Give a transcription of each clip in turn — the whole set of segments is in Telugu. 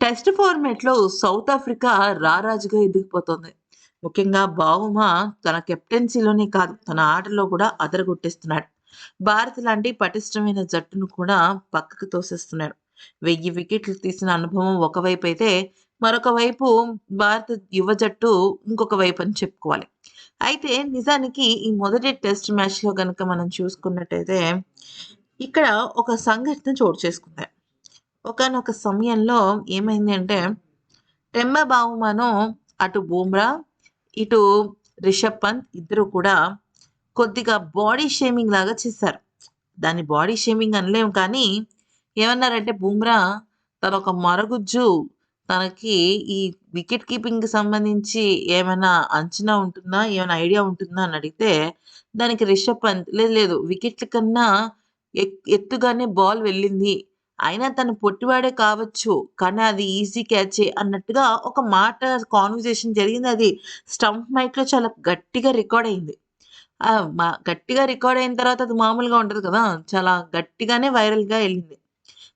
టెస్ట్ ఫార్మేట్లో సౌత్ ఆఫ్రికా రారాజుగా ఎదిగిపోతోంది. ముఖ్యంగా బావుమా తన కెప్టెన్సీలోనే కాదు, తన ఆటలో కూడా అదరగొట్టేస్తున్నాడు. భారత్ లాంటి పటిష్టమైన జట్టును కూడా పక్కకు తోసేస్తున్నాడు. వెయ్యి వికెట్లు తీసిన అనుభవం ఒకవైపైతే, మరొక వైపు భారత యువ జట్టు ఇంకొక వైపు అని చెప్పుకోవాలి. అయితే నిజానికి ఈ మొదటి టెస్ట్ మ్యాచ్‌లో కనుక మనం చూసుకున్నట్టయితే, ఇక్కడ ఒక సంఘటన చోటు చేసుకుంది. ఒకనొక సమయంలో ఏమైంది అంటే, టెంబా అటు బూమ్రా, ఇటు రిషబ్ పంత్ ఇద్దరు కూడా కొద్దిగా బాడీ షేమింగ్ లాగా చేశారు. దాన్ని బాడీ షేమింగ్ అనలేము కానీ, ఏమన్నారంటే బూమ్రా తన ఒక మరగుజ్జు తనకి ఈ వికెట్ కీపింగ్‌కి సంబంధించి ఏమైనా అంచనా ఉంటుందా? ఏమైనా ఐడియా ఉంటుందా? అని అడిగితే, దానికి రిషబ్ పంత్ లేదు లేదు వికెట్ల కన్నా ఎత్తుగానే బాల్ వెళ్ళింది. అయినా తను పొట్టివాడే కావచ్చు. కానీ అది ఈజీ క్యాచే అన్నట్టుగా ఒక మాట కాన్వర్జేషన్ జరిగింది. అది స్టంప్ మైక్‌లో చాలా గట్టిగా రికార్డ్ అయింది. మా గట్టిగా రికార్డ్ అయిన తర్వాత అది మామూలుగా ఉండదు కదా! చాలా గట్టిగానే వైరల్‌గా వెళ్ళింది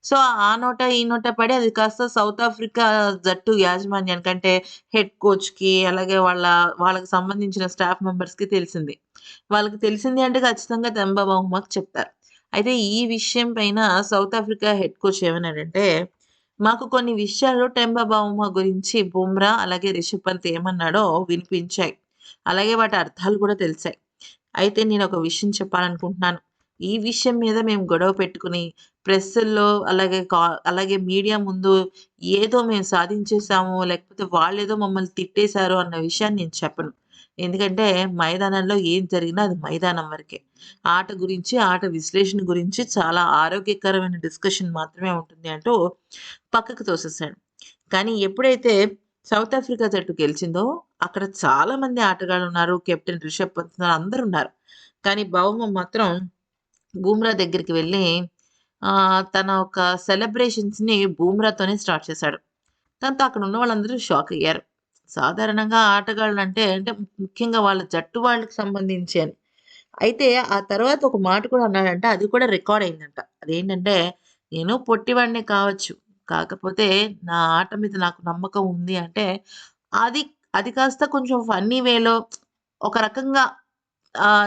సో, ఆ నోట, ఈ నోట పడి అది కాస్త సౌత్ ఆఫ్రికా జట్టు యాజమాన్యానికి అంటే హెడ్ కోచ్‌కి అలాగే వాళ్ళ వాళ్ళకి సంబంధించిన స్టాఫ్ మెంబర్స్‌కి తెలిసింది. వాళ్ళకి తెలిసింది అంటే ఖచ్చితంగా తెంబా బహుమతి చెప్తారు. అయితే ఈ విషయం పైన సౌత్ ఆఫ్రికా హెడ్ కోచ్ ఏమన్నాడంటే, "మాకు కొన్ని విషయాలు టెంబా గురించి బుమ్రా అలాగే రిషబ్ పంత్ ఏమన్నాడో వినిపించాయి. అలాగే వాటి అర్థాలు కూడా తెలిసాయి. అయితే నేను ఒక విషయం చెప్పాలనుకుంటున్నాను. ఈ విషయం మీద మేము గొడవ పెట్టుకుని ప్రెస్సుల్లో అలాగే కా అలాగే మీడియా ముందు ఏదో మేము సాధించేసాము, లేకపోతే వాళ్ళేదో మమ్మల్ని తిట్టేశారు అన్న విషయాన్ని నేను చెప్పను. ఎందుకంటే మైదానంలో ఏం జరిగినా అది మైదానం వరకే. ఆట గురించి, ఆట విశ్లేషణ గురించి చాలా ఆరోగ్యకరమైన డిస్కషన్ మాత్రమే ఉంటుంది" అంటూ పక్కకు తోసేసాడు. కానీ ఎప్పుడైతే సౌత్ ఆఫ్రికా జట్టు గెలిచిందో, అక్కడ చాలా మంది ఆటగాళ్ళున్నారు. కెప్టెన్ రిషబ్ పంత్ ఉన్నారు. కానీ బౌమా మాత్రం బూమ్రా దగ్గరికి వెళ్ళి తన ఒక సెలబ్రేషన్స్‌ని బూమ్రాతోనే స్టార్ట్ చేశాడు. దాంతో అక్కడ ఉన్న వాళ్ళందరూ షాక్ అయ్యారు. సాధారణంగా ఆటగాళ్ళు అంటే అంటే ముఖ్యంగా వాళ్ళ జట్టు వాళ్ళకి సంబంధించి అని. అయితే ఆ తర్వాత ఒక మాట కూడా అన్నాడంట. అది కూడా రికార్డ్ అయిందంట. అదేంటంటే, "నేను పొట్టివాడిని కావచ్చు. కాకపోతే నా ఆట మీద నాకు నమ్మకం ఉంది" అంటే అది అది కాస్త కొంచెం ఫన్నీ వేలో ఒక రకంగా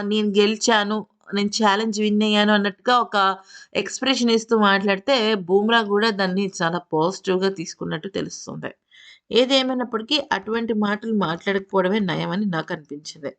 నేను గెలిచాను. నేను ఛాలెంజ్ విన్ అయ్యాను అన్నట్టుగా ఒక ఎక్స్‌ప్రెషన్ ఇస్తూ మాట్లాడితే, బూమ్రా కూడా దాన్ని చాలా పాజిటివ్‌గా తీసుకున్నట్టు తెలుస్తుంది. ఏదేమైనప్పటికీ అటువంటి మాటలు మాట్లాడకపోవడమే నయమని నాకనిపించింది.